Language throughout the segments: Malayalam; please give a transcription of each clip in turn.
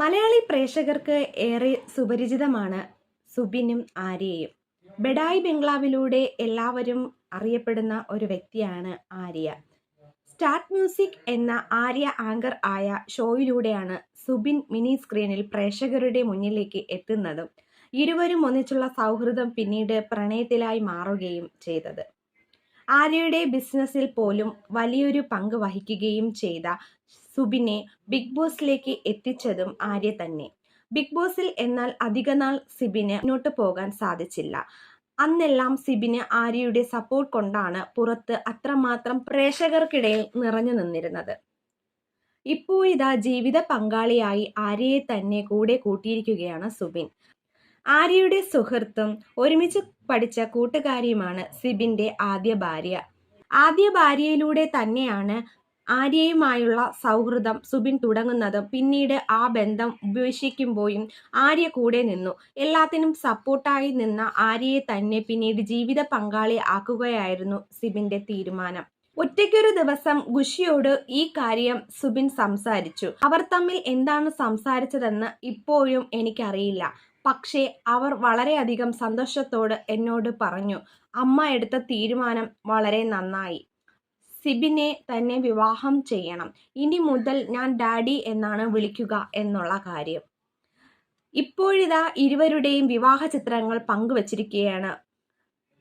മലയാളി പ്രേക്ഷകർക്ക് ഏറെ സുപരിചിതമാണ് സുബിനും ആര്യയും. ബെഡായി ബംഗ്ലാവിലൂടെ എല്ലാവരും അറിയപ്പെടുന്ന ഒരു വ്യക്തിയാണ് ആര്യ. സ്റ്റാർട്ട് മ്യൂസിക് എന്ന ആര്യ ആങ്കർ ആയ ഷോയിലൂടെയാണ് സുബിൻ മിനി സ്ക്രീനിൽ പ്രേക്ഷകരുടെ മുന്നിലേക്ക് എത്തുന്നതും ഇരുവരും ഒന്നിച്ചുള്ള സൗഹൃദം പിന്നീട് പ്രണയത്തിലായി മാറുകയും ചെയ്തത്. ആര്യയുടെ ബിസിനസ്സിൽ പോലും വലിയൊരു പങ്ക് വഹിക്കുകയും ചെയ്ത സുബിനെ ബിഗ് ബോസിലേക്ക് എത്തിച്ചതും ആര്യ തന്നെ. ബിഗ് ബോസിൽ എന്നാൽ അധികനാൾ സിബിന് മുന്നോട്ട് പോകാൻ സാധിച്ചില്ല. അന്നെല്ലാം സിബിന് ആര്യയുടെ സപ്പോർട്ട് കൊണ്ടാണ് പുറത്ത് അത്രമാത്രം പ്രേക്ഷകർക്കിടയിൽ നിറഞ്ഞു നിന്നിരുന്നത്. ഇതാ ജീവിത പങ്കാളിയായി ആര്യയെ തന്നെ കൂടെ കൂട്ടിയിരിക്കുകയാണ് സുബിൻ. ആര്യയുടെ സുഹൃത്തും ഒരുമിച്ച് പഠിച്ച കൂട്ടുകാരിയുമാണ് സിബിന്റെ ആദ്യ ഭാര്യ. ആദ്യ ഭാര്യയിലൂടെ തന്നെയാണ് ആര്യയുമായുള്ള സൗഹൃദം സുബിൻ തുടങ്ങുന്നതും പിന്നീട് ആ ബന്ധം ഉപേക്ഷിക്കുമ്പോഴും ആര്യ കൂടെ നിന്നു. എല്ലാത്തിനും സപ്പോർട്ടായി നിന്ന ആര്യയെ തന്നെ പിന്നീട് ജീവിത പങ്കാളി ആക്കുകയായിരുന്നു സിബിന്റെ തീരുമാനം. ഒറ്റയ്ക്കൊരു ദിവസം ഖുഷിയോട് ഈ കാര്യം സുബിൻ സംസാരിച്ചു. അവർ തമ്മിൽ എന്താണ് സംസാരിച്ചതെന്ന് ഇപ്പോഴും എനിക്കറിയില്ല. പക്ഷേ അവർ വളരെയധികം സന്തോഷത്തോട് എന്നോട് പറഞ്ഞു. അമ്മ എടുത്ത തീരുമാനം വളരെ നന്നായി. സിബിനെ തന്നെ വിവാഹം ചെയ്യണം. ഇനി മുതൽ ഞാൻ ഡാഡി എന്നാണ് വിളിക്കുക എന്നുള്ള കാര്യം. ഇപ്പോഴിതാ ഇരുവരുടെയും വിവാഹ ചിത്രങ്ങൾ പങ്കുവച്ചിരിക്കുകയാണ്.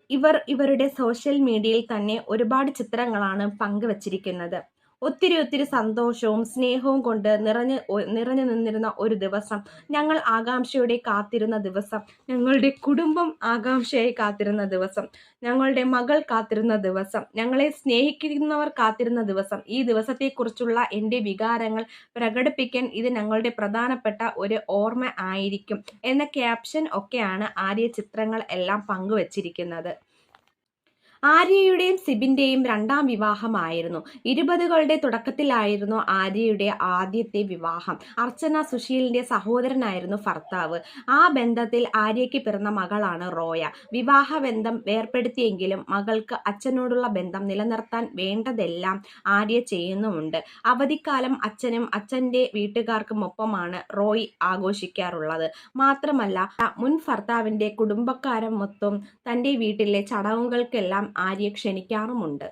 ഇവർ ഇവരുടെ സോഷ്യൽ മീഡിയയിൽ തന്നെ ഒരുപാട് ചിത്രങ്ങളാണ് പങ്കുവച്ചിരിക്കുന്നത്. ഒത്തിരി ഒത്തിരി സന്തോഷവും സ്നേഹവും കൊണ്ട് നിറഞ്ഞ് നിറഞ്ഞു നിന്നിരുന്ന ഒരു ദിവസം. ഞങ്ങൾ ആകാംക്ഷയോടെ കാത്തിരുന്ന ദിവസം. ഞങ്ങളുടെ കുടുംബം ആകാംക്ഷയായി കാത്തിരുന്ന ദിവസം. ഞങ്ങളുടെ മകൾ കാത്തിരുന്ന ദിവസം. ഞങ്ങളെ സ്നേഹിക്കുന്നവർ കാത്തിരുന്ന ദിവസം. ഈ ദിവസത്തെക്കുറിച്ചുള്ള എന്റെ വികാരങ്ങൾ പ്രകടിപ്പിക്കാൻ ഇത് ഞങ്ങളുടെ പ്രധാനപ്പെട്ട ഒരു ഓർമ്മ ആയിരിക്കും. എന്ന ക്യാപ്ഷൻ ഒക്കെയാണ് ആര്യ ചിത്രങ്ങൾ എല്ലാം പങ്കുവച്ചിരിക്കുന്നത്. ആര്യയുടെയും സിബിന്റെയും രണ്ടാം വിവാഹമായിരുന്നു. ഇരുപതുകളുടെ തുടക്കത്തിലായിരുന്നു ആര്യയുടെ ആദ്യത്തെ വിവാഹം. അർച്ചന സുശീലിന്റെ സഹോദരനായിരുന്നു ഭർത്താവ്. ആ ബന്ധത്തിൽ ആര്യയ്ക്ക് പിറന്ന മകളാണ് റോയ. വിവാഹ ബന്ധം വേർപ്പെടുത്തിയെങ്കിലും മകൾക്ക് അച്ഛനോടുള്ള ബന്ധം നിലനിർത്താൻ വേണ്ടതെല്ലാം ആര്യ ചെയ്യുന്നുമുണ്ട്. അവധിക്കാലം അച്ഛനും അച്ഛന്റെ വീട്ടുകാർക്കും ഒപ്പമാണ് റോയ് ആഘോഷിക്കാറുള്ളത്. മാത്രമല്ല മുൻ ഭർത്താവിന്റെ കുടുംബക്കാരും മൊത്തം തന്റെ വീട്ടിലെ ചടങ്ങുകൾക്കെല്ലാം ആര്യ ക്ഷണിക്കാറുമുണ്ട്